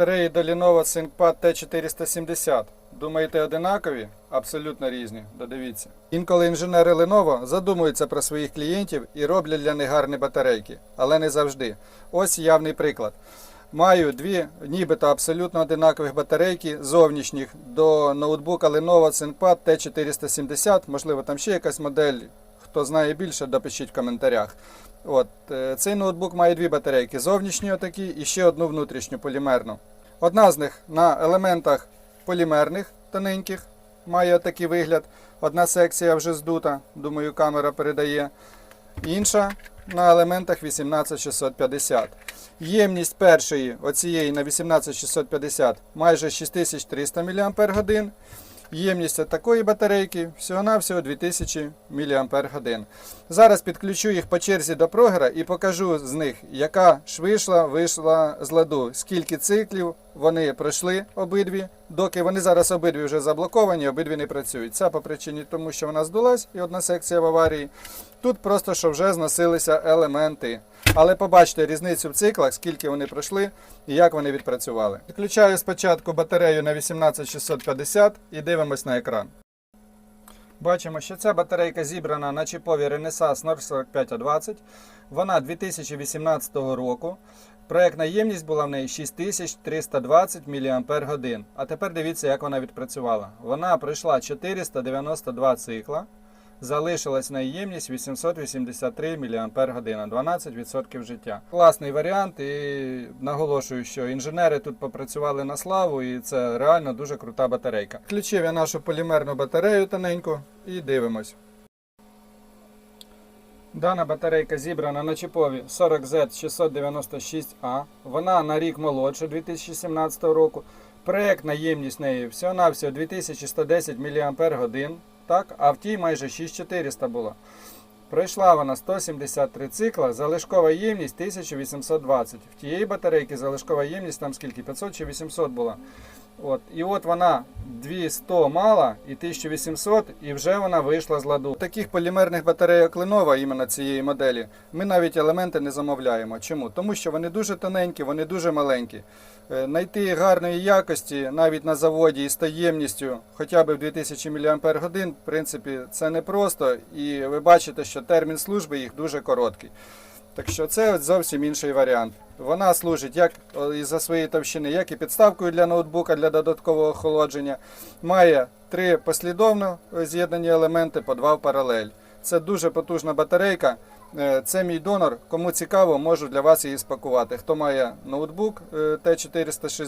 До Lenovo ThinkPad T470. Думаєте, одинакові? Абсолютно різні. Додивіться. Інколи інженери Lenovo задумуються про своїх клієнтів і роблять для них гарні батарейки, але не завжди. Ось явний приклад. Маю дві нібито абсолютно одинакових батарейки зовнішніх до ноутбука Lenovo ThinkPad T470. Можливо, там ще якась модель. Хто знає більше, допишіть в коментарях. От, е, цей ноутбук має дві батарейки: зовнішні отакі і ще одну внутрішню полімерну. Одна з них на елементах полімерних тоненьких має такий вигляд. Одна секція вже здута, думаю, камера передає. Інша на елементах 18650. Ємність першої, оцієї на 18650, майже 6300 мАч. Ємність такої батарейки всього-навсього 2000 мАч. Зараз підключу їх по черзі до прогера і покажу з них, яка ж вийшла, вийшла з ладу, скільки циклів вони пройшли обидві, доки вони зараз обидві вже заблоковані, обидві не працюють. Це по причині тому, що вона здулась і одна секція в аварії. Тут просто що вже зносилися елементи. Але побачите різницю в циклах, скільки вони пройшли і як вони відпрацювали. Підключаю спочатку батарею на 18650 і дивимось на екран. Бачимо, що ця батарейка зібрана на чіпові Renesas 04520. Вона 2018 року. Проєктна ємність була в неї 6320 мАч. А тепер дивіться, як вона відпрацювала. Вона пройшла 492 цикла. Залишилась на ємність 883 мАч, 12% життя. Класний варіант, і наголошую, що інженери тут попрацювали на славу, і це реально дуже крута батарейка. Включив я нашу полімерну батарею тоненьку і дивимось. Дана батарейка зібрана на чіпові 40Z696A. Вона на рік молодша 2017 року. Проєктна ємність неї всього-навсього 2110 мАч, так, а в тій майже 6400 було. Пройшла вона 173 цикла, залишкова ємність 1820. В тієї батарейки залишкова ємність там скільки? 500 чи 800 була. От. І от вона 200 мала і 1800, і вже вона вийшла з ладу. Таких полімерних батарейок Lenovo, іменно цієї моделі, ми навіть елементи не замовляємо. Чому? Тому що вони дуже тоненькі, вони дуже маленькі. Е, Найти гарної якості навіть на заводі із таємністю хоча б в 2000 мАч, в принципі, це непросто. І ви бачите, що термін служби їх дуже короткий. Так що це зовсім інший варіант. Вона служить як із-за своєї товщини, як і підставкою для ноутбука для додаткового охолодження. Має три послідовно з'єднані елементи по два в паралель. Це дуже потужна батарейка. Е, Це мій донор. Кому цікаво, можу для вас її спакувати. Хто має ноутбук е, Т460.